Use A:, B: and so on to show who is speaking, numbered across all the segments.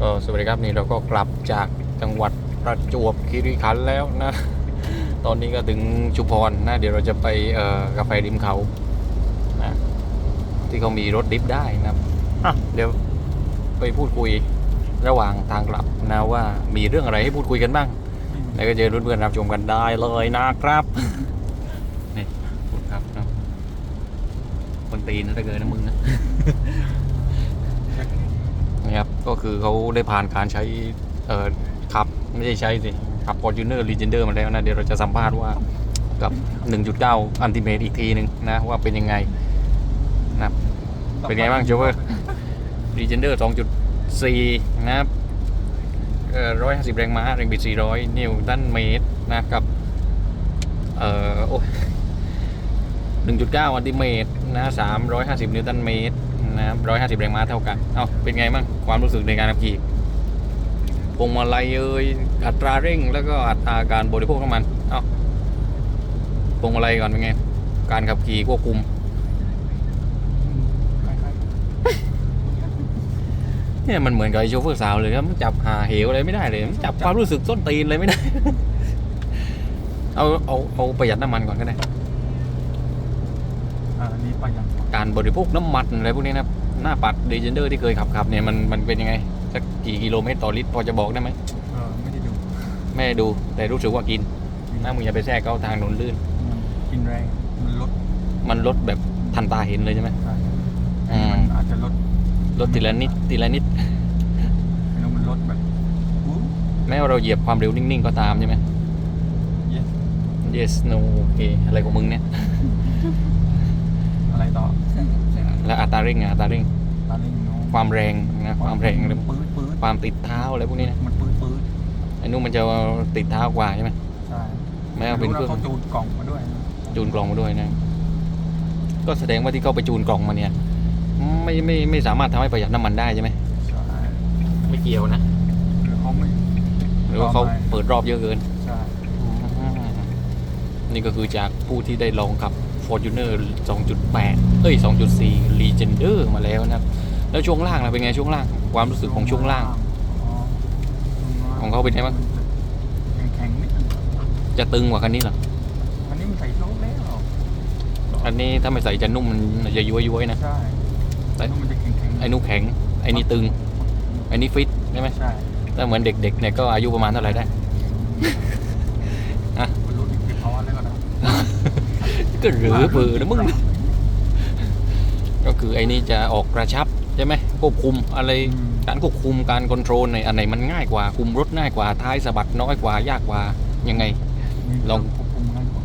A: ก็สวัสดีครับนี่เราก็กลับจากจังหวัดประจวบคีรีขันธ์แล้วนะ ตอนนี้ก็ถึงชุมพรนะ เดี๋ยวเราจะไปเอ่อกาแฟริมเขานะที่เขามีรถดิฟได้นะครับอะเดี๋ยวไปพูดคุยระหว่างทางกลับนะว่ามีเรื่องอะไรให้พูดคุยกันบ้าง แล้วก็เจอเพื่อนๆรับชมกันได้เลยนะครับนี่พูดครับนะคนตีนนะถ้าเกิดนะมึงนะนะครับ ก็คือเขาได้ผ่านการใช้เอ่อขับไม่ใช่ใช้สิขับ Fortuner Legender มาแล้วนะ เดี๋ยวเราจะสัมภาษณ์ว่ากับ 1.9อันติเมตอีกทีหนึ่งนะ ว่าเป็นยังไงนะเป็นไงบ้างโจเวอร์ Legender 2.4 นะครับเอ่อ150แรงม้าแรงบิด400นิวตันเมตรนะกับ เอ่อโอ้1.9อันติเมตรนะ350นิวตันเมตร นะครับ150แรงม้าเท่ากัน เอาเป็นไงบ้าง ความรู้สึกในการขับขี่พวงมาลัยเอ่ยอัตราเร่ง แล้วก็อัตราการบริโภคน้ำมัน เอาพวงมาลัยก่อนเป็นไง การขับขี่ควบคุม เนี่ยมันเหมือนกับไอ้โชเฟอร์สาวเลยครับมันจับหาเหวอะไรไม่ได้เลยมันจับความรู้สึกส้นตีนอะไรไม่ได้ เอาเอาเอาประหยัดน้ำมันก่อนก็ได้
B: อ่านี่ประหยัด
A: การบริโภคน้ำมันอะไรพวกนี้นะครับหน้าปัดเดเจนเดอร์ที่เคยขับขับเนี่ยมันมันเป็นยังไงสักกี่กิโลเมตรต่อลิตรพอจะบอกได้ไหม
B: เออไม่ได้ดู
A: ไม่ได้ดูแต่รู้สึกว่ากินถ้ามึงอย่าไปแทรกเข้าทางถนนลื่น
B: มันกินแรงมันลด
A: มันลดแบบทันตาเห็นเลยใช่ไหม
B: ใช่
A: อืม
B: มันอาจจะลด
A: ลดทีละนิดทีละนิด
B: ไม่รู้มันลดแบบอู้
A: แม้ว่าเราเหยียบความเร็วนิ่งๆก็ตามใช่ไหม
B: yes
A: yes no โอเคอะไรของมึงเนี่ย
B: อะไร ต่อ
A: แล้วอัตราเร่งอะอัตราเร่ง
B: ตอนนี้โน้
A: ความแรงนะความแรงหรือ
B: ปื๊ดปื๊ด
A: ความติดเท้าอะไรพวกนี้นะ
B: มันปื๊ดปื๊ด
A: ไอ้นู่นมันจะติดเท้ากว่าใช่ไหม
B: ใช่
A: แม้ว่าเป็นเครื่อง
B: เขาจูนกล่องมาด้วย
A: จูนกล่องมาด้วยนะ ก็แสดงว่าที่เขาไปจูนกล่องมาเนี่ย ไม่ไม่ไม่สามารถทำให้ประหยัดน้ำมันได้ใช่ไหม
B: ใช่
A: ไม่เกี่ยวนะ
B: หรือเขาไม่
A: หรือว่าเขา
B: ต่อไป
A: เปิดรอบเยอะเกิน
B: ใช่
A: นี่ก็คือจากผู้ที่ได้ลองขับ Fortuner 2.8 เอ้ย 2.4 Legender มาแล้วนะครับ แล้วช่วงล่างล่ะเป็นไงช่วงล่าง ความรู้สึกของช่วงล่าง
B: อ๋อ
A: ของเขาเป็นไงบ้าง
B: แข็งๆนิดนึง
A: จะตึงกว่าคันนี้เหรอ
B: อันนี้มันใส่โชคแล้ว
A: อันนี้ถ้าไม่ใส่จะนุ่มมันจะย้วยๆนะ
B: ใช่
A: แต่
B: แล้วมันจะแข็งๆ
A: ไอ้นู้นแข็ง ไอ้นี่ตึง ไอ้นี่ฟิตใช่ไหม
B: ใช่
A: ถ้าเหมือนเด็กๆเนี่ยก็อายุประมาณเท่าไหร่ได้
B: มันรู้ดิบๆเพราะอะไรก็ได้
A: ก็หรือเบอร์นะมึง ก็คือไอ้นี่จะออกกระชับใช่ไหมควบคุมอะไร
B: อืม
A: การควบคุมการคอนโทรลในอันไหนมันง่ายกว่า คุมรถง่ายกว่าท้ายสะบัดน้อยกว่ายากกว่ายังไง ลอง
B: ควบคุมง่ายกว่า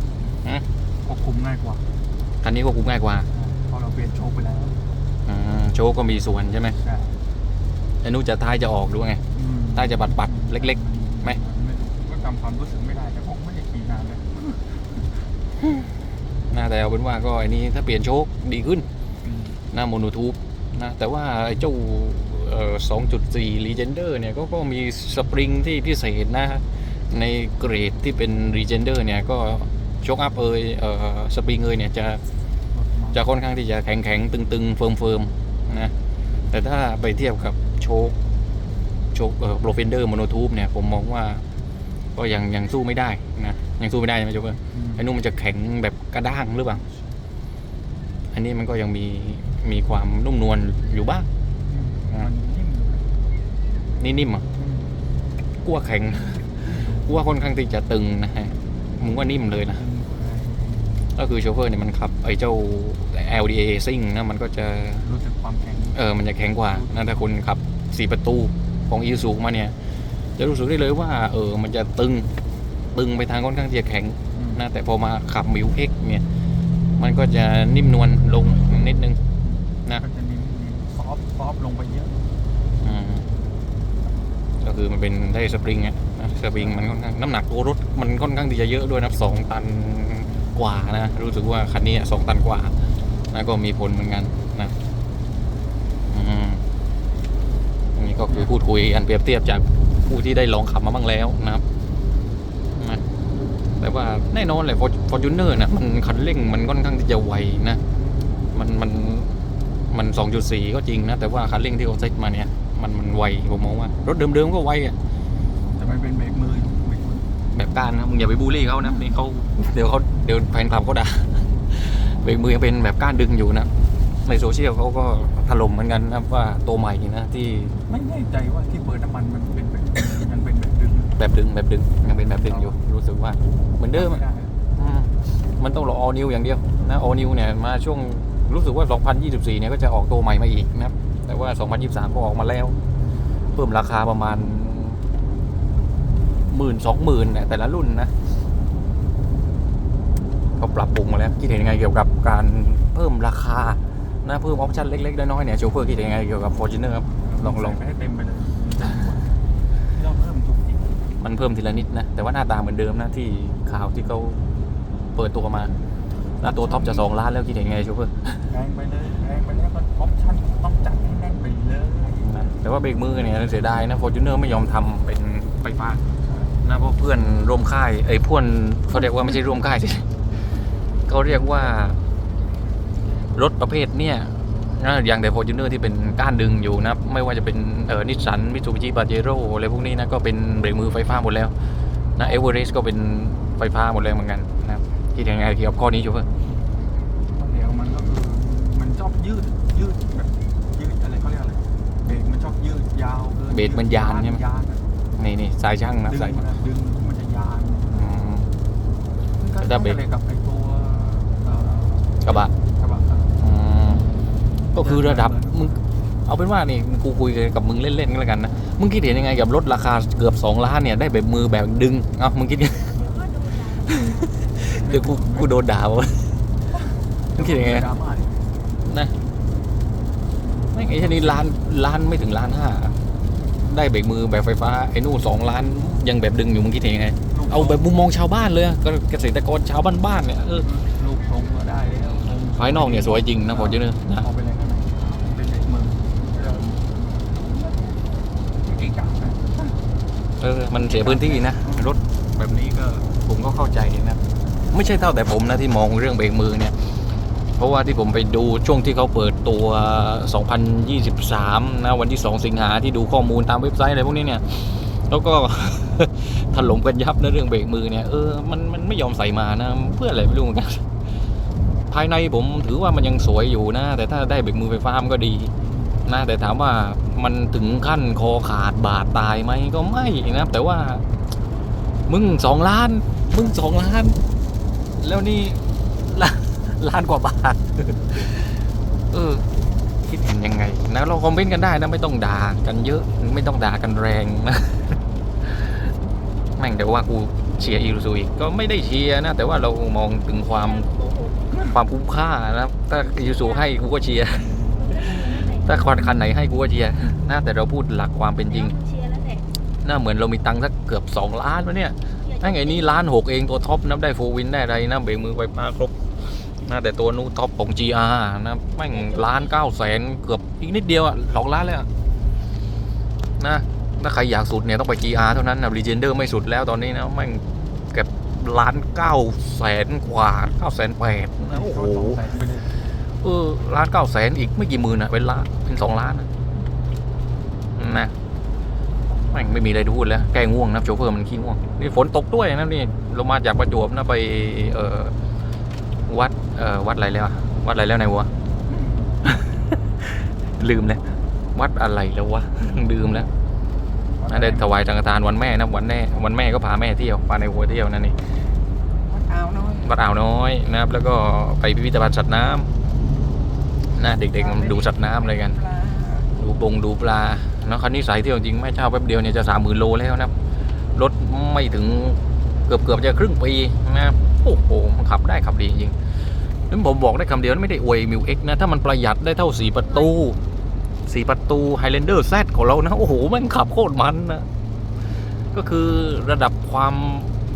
A: ฮะ
B: ควบคุมง่ายกว่า
A: คันนี้ควบคุมง่ายกว่า
B: เพราะเราเปลี่ยนโชคไปแล้ว
A: อืมโชว์ก็มีส่วนใช่ไหม
B: ใช่
A: ไอ้นู้นจะท้ายจะออกหรือว่าไง
B: อืม
A: ท้ายจะปัดปัดๆเล็กไหม
B: ไม่รู้ก็จำความรู้สึกไม่ได้แต่ผมไม่ได้ขี่นานเลย
A: ๆ นะแต่เอาเป็นว่าก็ไอ้นี้ถ้าเปลี่ยนโชคดีขึ้น
B: อืม
A: หน้าโมโนทูบนะแต่ว่าไอ้เจ้าเอ่อ2.4 Legender เนี่ยก็ก็มีสปริงที่พิเศษนะในเกรดที่เป็น Legender เนี่ยก็โชคอัพเอยเอ่อสปริงเอยเนี่ยจะ
B: รถมา
A: จะค่อนข้างที่จะแข็งแข็งตึงตึงเฟิร์มเฟิร์มนะแต่ถ้าไปเทียบกับโชคโชคเอ่อโปรเฟนเดอร์โมโนทูบเนี่ยผมมองว่าก็ยังยังสู้ไม่ได้นะ ยังสู้ไม่ได้ใช่ไหมโจ๊กเกอร์
B: อืม
A: ไอ้นู่นมันจะแข็งแบบกระด้างหรือเปล่า อันนี้มันก็ยังมีมีความนุ่มนวลอยู่บ้าง
B: มันนิ่มอยู่นะ
A: นี่นิ่มอะ
B: อืม
A: กลัวแข็งกลัวค่อนข้างที่จะตึงนะฮะมึงว่านิ่มเลยนะ ก็คือโชเฟอร์เนี่ยมันขับ ไอ้เจ้า LDA ซิ่งนะมันก็จะ
B: รู้สึกความแข็ง
A: เออมันจะแข็งกว่านะถ้าคุณขับสี่ประตูของอีซูมาเนี่ย จะรู้สึกได้เลยว่า เออ มันจะตึง ตึงไปทางค่อนข้างที่จะแข็ง
B: อืม
A: นะแต่พอมาขับมิวเอ็กเนี่ยมันก็จะนิ่มนวลลงนิดนึงนะ
B: ก็จะนิ่มๆซอฟต์ซอฟต์ลงไปเยอะ
A: อืมก็คือมันเป็นได้สปริงอะนะสปริงมันค่อนข้างน้ำหนักตัวรถมันค่อนข้างที่จะเยอะด้วยนะสองตันกว่านะรู้สึกว่าคันนี้อะสองตันกว่านะก็มีผลเหมือนกันนะอืมอันนี้ก็คือพูดคุยอันเปรียบเทียบจากผู้ที่ได้ลองขับมาบ้างแล้วนะครับนะ แต่ว่าแน่นอนแหละฟอร์จูเนอร์นะมันคันเร่งมันค่อนข้างที่จะไวนะ มันมันมันสองจุดสี่ก็จริงนะ แต่ว่าคันเร่งที่เขาเซตมาเนี่ย มันมันไวผมมองว่ารถเดิมๆก็ไวอะ
B: แต่มันเป็นเบรกมือเบรกมือ
A: แบบการนะมึงอย่าไปบูลลี่เขานะนี่เขาเดี๋ยวเขาเดี๋ยวแฟนคลับเขาด่าเบรกมือยังเป็นแบบก้านดึงอยู่นะในโซเชียลเขาก็ถล่มเหมือนกันนะว่าตัวใหม่นะที่
B: ไม่แน่ใจว่าที่เบิร์น้ำมันมันเป็นแบบยังเป็น แบบดึง
A: แบบดึงแบบดึงยังเป็นแบบดึงอยู่ รู้สึกว่าเหมือนเดิม
B: ไม่
A: อะ
B: ได้
A: อืมมันต้องรอ all new อย่างเดียวนะ all new เนี่ยมาช่วงรู้สึกว่า 2024 เนี่ยก็จะออกตัวใหม่มาอีกนะครับ แต่ว่า 2023 ก็ออกมาแล้ว เพิ่มราคาประมาณหมื่นสองหมื่นแต่ละรุ่นนะเขาปรับปรุงมาแล้ว คิดเห็นยังไงเกี่ยวกับการเพิ่มราคานะเพิ่มออปชั่นเล็กๆน้อยๆเนี่ยโชเฟอร์คิดเห็นยังไงเกี่ยวกับ Fortuner ครับลองลอง
B: ใส่ไปให้เต็มไปเลยที่เราเพิ่มทุกอีก
A: มันเพิ่มทีละนิดนะ แต่ว่าหน้าตาเหมือนเดิมนะที่ข่าวที่เขาเปิดตัวมาหน้าตัวท็อปจะสองล้านแล้วคิดเห็นยังไงโชเฟอร์
B: แพงไปเลยแพงไปแล้วมันออปชั่นต้องจัดให้แน่นไปเลย
A: นะแต่ว่าเบรกมือเนี่ยเสียดายนะ Fortuner ไม่ยอมทำเป็นไฟฟ้านะเพราะเพื่อนร่วมค่ายไอ้ยเพื่อนเขาเรียกว่าไม่ใช่ร่วมค่ายสิเขาเรียกว่ารถประเภทเนี่ย นะอย่างแต่ Fortuner ที่เป็นก้านดึงอยู่นะไม่ว่าจะเป็นเออนิสสันมิตซูบิชิปาเจโร่อะไรพวกนี้นะก็เป็นเบรกมือไฟฟ้าหมดแล้วนะเอเวอเรสต์ก็เป็นไฟฟ้าหมดแล้วเหมือนกันนะครับคิดยังไงเกี่ยวกับข้อนี้โชเฟอร์
B: ข้อเดียวมันก็คือมันชอบยืดยืดแบบยืดอะไรเขาเรียกอะไรเบรกมันชอบยืดยาวเกิน
A: เบรกมันยานใช่ไหม
B: ยานอะ
A: นี่นี่สายช่างนะ
B: ดึง
A: สาย
B: มันอะดึงมันจะยาน
A: อืม
B: มันก็
A: แต่ถ้าเบรก
B: อะไรกับไอตัวเอ่อก
A: ระบะ
B: กระบะอะ
A: อืม ก็คือระดับมึงเอาเป็นว่านี่กูคุยกับมึงเล่นๆก็แล้วกันนะมึงคิดเห็นยังไงกับรถราคาเกือบ2ล้านเนี่ยได้แบบมือแบบดึงเอ้ามึงคิดเดี๋ยวกูกูโดนด่าวะมึงคิดยังไง
B: ดราม่าดิ
A: นะไม่ไอ้ชนี้ล้านล้านไม่ถึงล้านห้าได้เบรกมือแบบไฟฟ้าไอ้นู่นสองล้านยังแบบดึงอยู่มึงคิดเห็นยังไง
B: ลูก
A: เอาแบบมุมมองชาวบ้านเลยอะก็เกษตรกรชาวบ้านๆเนี่ยเออ
B: ลูกทรงก็ได้แล้วทรง
A: ภายนอกเนี่ยสวยจริงนะผมจะเนอะนะ
B: เอาไปเลยข้างในเป็นเบรกมือเราไม่เก่งกาจนะ
A: เออมันเสียพื้นที่นะรถแบบนี้ก็ผมก็เข้าใจนะไม่ใช่เท่าแต่ผมนะที่มองเรื่องเบรกมือเนี่ยเพราะว่าที่ผมไปดูช่วงที่เขาเปิดตัว 2023 นะวันที่ 2 สิงหาที่ดูข้อมูลตามเว็บไซต์อะไรพวกนี้เนี่ยแล้วก็ถล่มกันยับนะเรื่องเบรกมือเนี่ยเออมันมันไม่ยอมใส่มานะ เพื่ออะไรไม่รู้เหมือนกันภายในผมถือว่ามันยังสวยอยู่นะ แต่ถ้าได้เบรกมือไฟฟ้ามันก็ดี นะ แต่ถามว่ามันถึงขั้นคอขาดบาดตายไหมก็ไม่นะแต่ว่า มึงสองล้าน มึงสองล้าน แล้วนี่ล้านล้านกว่าบาท เออ คิดเห็นยังไง นะเราคอมเมนต์กันได้นะไม่ต้องด่ากันเยอะ ไม่ต้องด่ากันแรงนะแม่งเดี๋ยวว่ากูเชียร์อีรูซูอีกก็ไม่ได้เชียร์นะ แต่ว่าเรามองถึงความความคุ้มค่านะถ้าอีรูซูให้กูก็เชียร์ ถ้าคันคันไหนให้กูก็เชียร์นะแต่เราพูดหลักความเป็นจริง
C: เชียร์แล้วแหละ
A: น่าเหมือนเรามีตังค์สักเกือบ 2 ล้านวะเนี่ยนั่นไงนี่ล้านหกเองตัวท็อปนับได้โฟวินได้อะไรนะเบรกมือไฟฟ้าครบนะแต่ตัวนู้นท็อปของ GR นะแม่งล้านเก้าแสนเกือบอีกนิดเดียวอะสองล้านเลยอะนะถ้าใครอยากสุดเนี่ยต้องไป GR เท่านั้นนะ Legender ไม่สุดแล้วตอนนี้นะแม่งเก็บล้านเก้าแสนกว่าเก้าแสนแปดนะโอ้โห
B: สองแสนไป เลย
A: เออล้านเก้าแสนอีกไม่กี่หมื่นอะเป็นล้านเป็นสองล้านนะนะแม่งไม่มีอะไรจะพูดแล้วแก้ง่วงนะโชเฟอร์มันขี้ง่วงนี่ฝนตกด้วยนะนี่เรามาจากประจวบนะไป เออวัดเออวัดอะไรแล้วอะวัดอะไรแล้วไหนวะลืมเลยวัดอะไรแล้ววะลืมแล้วน่าได้ถวายสังฆทานวันแม่นะวันแม่วันแม่ก็พาแม่เที่ยวพาในหัวเที่ยวนั่นนี่
B: วัดอ่าวน้อย
A: วัดอ่าวน้อยนะครับ แล้วก็ไปพิพิธภัณฑ์สัตว์น้ำ นะเด็กๆมันดูสัตว์น้ำอะไรกัน ดูปงดูปลาเนาะคันนี้สายเที่ยวจริงไม่เช่าแป๊บเดียวเนี่ยจะสามหมื่นโลแล้วนะรถไม่ถึงเกือบเกือบจะครึ่งปีนะโอ้โหมันขับได้ขับดีจริงนั้นผมบอกได้คำเดียวไม่ได้อวยมิวเอ็กนะถ้ามันประหยัดได้เท่าสี่ประตูสี่ประตูไฮแลนเดอร์แซดของเรานะ โอ้โหมันขับโคตรมันนะก็คือระดับความ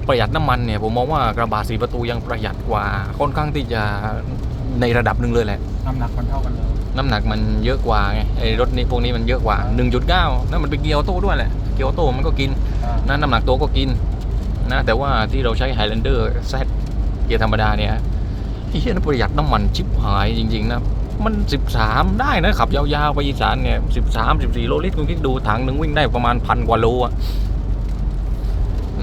A: ประหยัดน้ำมันเนี่ยผมมองว่ากระบะสี่ประตูยังประหยัดกว่าค่อนข้างที่จะ ในระดับหนึ่งเลยแหละ
B: น้ำหนักมันเท่ากันเลย
A: น้ำหนักมันเยอะกว่าไงไอ้รถนี้พวกนี้มันเยอะกว่า 1.9นั่นมันเป็นเกียร์ออโต้ด้วยแหละ เกียร์ออโต้มันก็กิน
B: อ่า
A: นะน้ำหนักตัวก็กินนะแต่ว่าที่เราใช้ Highlander Z เกียร์ธรรมดาเนี่ยที่เฮียนั้นประหยัดน้ำมันชิบหายจริง ๆ นะ มัน 13 ได้นะ ขับยาวๆไปอีสานเนี่ย13 14 โลลิตรคุณคิดดูถังหนึ่งวิ่งได้ประมาณพันกว่าโลอะ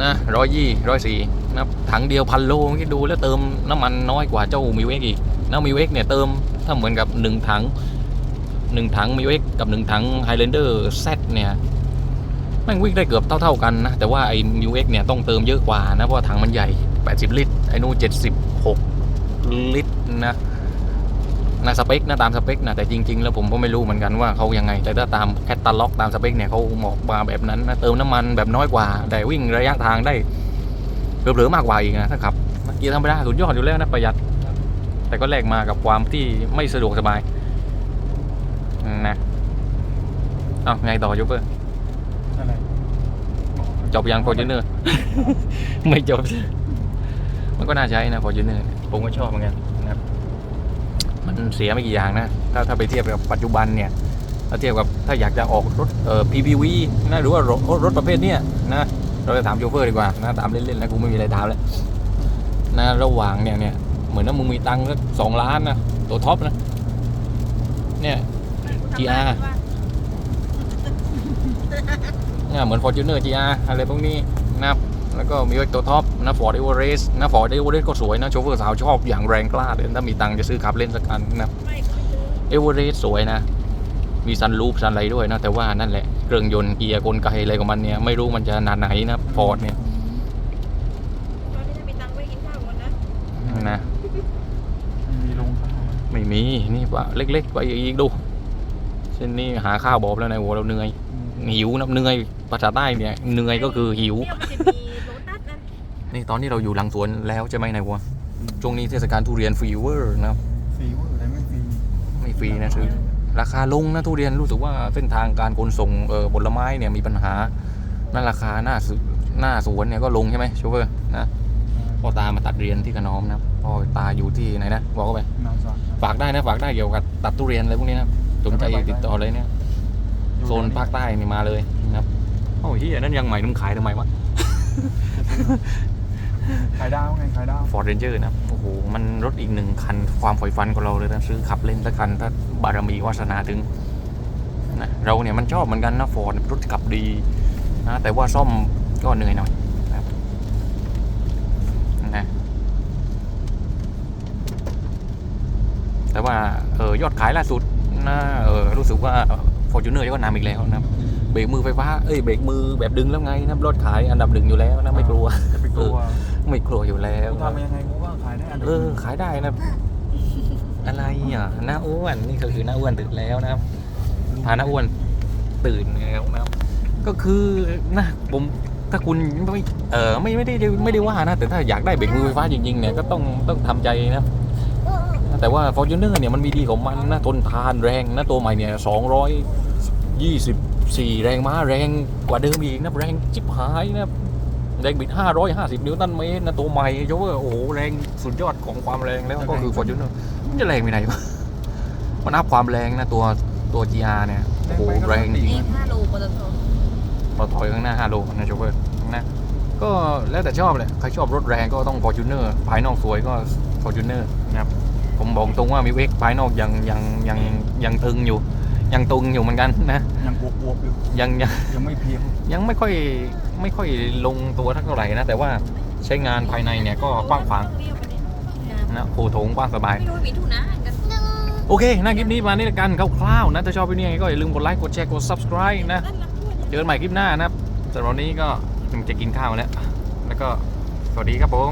A: นะร้อยยี่ร้อยสี่นะถังเดียวพันโลคุณคิดดูแล้วเติมน้ำมันน้อยกว่าเจ้ามิวเอ็กอีก นะมิวเอ็กเนี่ยเติมถ้าเหมือนกับ 1 ถัง 1 ถังมิวเอ็กกับ 1 ถังไฮแลนเดอร์เซเนี่ยแม่งวิ่งได้เกือบเท่า ๆกันนะ แต่ว่าไอ้มิวเอ็กเนี่ยต้องเติมเยอะกว่านะ เพราะว่าถังมันใหญ่ 80 ลิตร ไอ้นู่น76 ลิตรนะนะสเปคนะตามสเปคนะแต่จริง ๆ แล้วผมก็ไม่รู้เหมือนกันว่าเขายังไง แต่ถ้าตามแคตตาล็อกตามสเปคเนี่ยเขาบอกมาแบบนั้นนะเติมน้ำมันแบบน้อยกว่า แต่วิ่งระยะทางได้เผลอๆมากกว่าอีกนะถ้าขับเกียร์ธรรมดาสุดยอดอยู่แล้วนะประหยัด แต่ก็แลกมากับความที่ไม่สะดวกสบายนะเอาไงต่อยูเปอร์
B: อะไร
A: จบยังฟอร์จูเนอร์ไม่จบ มันก็น่าใช้นะฟอร์จูเนอร์ผมก็ชอบเหมือนกันนะครับ มันเสียไม่กี่อย่างนะ ถ้าถ้าไปเทียบกับปัจจุบันเนี่ยถ้าเทียบกับถ้าอยากจะออกรถเอ่อ PPV นะหรือว่ารถรถประเภทเนี้ยนะเราจะถามโชเฟอร์ดีกว่านะถามเล่นๆแล้วกูไม่มีอะไรถามแล้วนะระหว่างเนี่ยเนี่ย เหมือนว่ามึงมีตังค์สักสองล้านนะตัวท็อปนะ เนี่ย GR เนี่ยเหมือน Fortuner GR อะไรพวกนี้นะครับแล้วก็มีตัวท็อปนะ Ford Everest นะ Ford Everest ก็สวยนะโชเฟอร์สาวชอบอย่างแรงกล้าเลยถ้ามีตังค์จะซื้อขับเล่นสักคันนะเอเวอเรสต์สวยนะ มีซันรูปซันอะไรด้วยนะ แต่ว่านั่นแหละเครื่องยนต์เกียร์กลไกอะไรของมันเนี่ย ไม่รู้มันจะหนาไหนนะฟอร์ดเนี่ย
C: ตอนนี้จะมีตังค์ไว้กินข้าวก่อนนะ
A: นะ
B: มีลงข้าว
A: ไม่มีนี่ว่าเล็กๆไปอีกดูเช่นนี้หาข้าวบอบแล้วในหัวเราเหนื่อยหิวนะเหนื่อยภาษาใต้เนี่ยเหนื่อยก็คือหิว
C: เนี่ยมันจะมีโลตัสนะ
A: นี่ตอนนี้เราอยู่หลังสวนแล้วใช่ไหมนายวัวช่วงนี้เทศกาลทุเรียนฟีเวอร์นะครับ
B: ฟรีเวอร์อะไรไม่ฟรี
A: ไม่ฟรีนะซื้อราคาลงนะทุเรียนรู้สึกว่าเส้นทางการขนส่งเออผลไม้เนี่ยมีปัญหานั่นราคาหน้าสหน้าสวนเนี่ยก็ลงใช่ไหมโชเฟอร์นะพ่อตามาตัดเรียนที่กระนอมนะพ่อตาอยู่ที่ไหนนะบอกเขาไป
B: นาวสัก
A: ฝากได้นะฝากได้เกี่ยวกับตัดทุเรียนอะไรพวกนี้นะสนใจติดต่อเลยเนี่ยโซนภาคใต้นี่มาเลยนะครับโอ้ยเฮียนั่นยังใหม่นุ่มขายทำไมวะ
B: ขายดาวไงขายดาว
A: ฟอร์ดเรนเจอร์นะโอ้โหมันรถอีกหนึ่งคันความใฝ่ฝันของเราเลยนะซื้อขับเล่นสักคันถ้าบารมีวาสนาถึงนะเราเนี่ยมันชอบเหมือนกันนะฟอร์ดรถขับดีนะแต่ว่าซ่อมก็เหนื่อยหน่อยนะครับนะแต่ ว่าเออยอดขายล่าสุดนะเออรู้สึกว่าฟอร์จูเนอร์ก็นำอีกแล้วนะครับเบรกมือไฟฟ้า เอ้ยเบรกมือแบบดึงแล้วไงนะรถขายอันดับหนึ่งอยู่แล้วนะไม่กลัว
B: จะไปกลัว
A: ไม่กลัวอยู่แล้ว
B: กูทำยังไงกูก็ขายได้อันดับ
A: เออขายได้นะ อะไรอะหน้าอ้วนนี่ก็คือหน้าอ้วนตื่นแล้วนะครับพาหน้าอ้วนตื่นแล้วนะครับ ก็คือนะผมถ้าคุณไม่เออไม่ไม่ได้ไม่ได้ว่านะแต่ถ้าอยากได้เบรกมือไฟฟ้าจริงๆเนี่ยก็ต้องต้องทำใจนะ แต่ว่า Fortuner เนี่ยมันมีดีของมันนะทนทานแรงนะตัวใหม่เนี่ย224 แรงม้าแรงกว่าเดิมอีกนะแรงจิบหายนะแรงบิด 550 นิวตันเมตรนะตัวใหม่โยเวอร์โอ้โหแรงสุดยอดของความแรงแล้วก็คือ Fortuner มันจะแรงไปไหนวะมันอัพความแรงนะตัวตัว GR เนี่ยโอ้โหแรงจริง
C: นี่ห้าโลปตท
A: พอถอยข้างหน้า 5 โลนะโชเฟอร์นะก็แล้วแต่ชอบเลยใครชอบรถแรงก็ต้อง Fortuner ภายนอกสวยก็ Fortuner นะครับ ผมบอกตรงว่ามิวเอ็กภายนอกยังยังยังยังตึงอยู่ ยังตึงอยู่เหมือนกันนะ
B: ยังอวบๆอยู่
A: ยังยัง
B: ยังไม่เพียง
A: ยังไม่ค่อยไม่ค่อยลงตัวเท่าไหร่นะ แต่ว่าใช้งานภายในเนี่ยก็กว้างขวางนะโถโถงกว้างสบาย
C: ไม่รู้มีทุนนะกัน
A: โอเคนะคลิปนี้มานี่ละกันคร่าวๆนะถ้าชอบวิดีโอนี้ก็อย่าลืมกดไลค์กดแชร์กด subscribe นะเจอกันใหม่คลิปหน้านะครับสำหรับวันนี้ก็จะกินข้าวแล้ว แล้วก็สวัสดีครับผม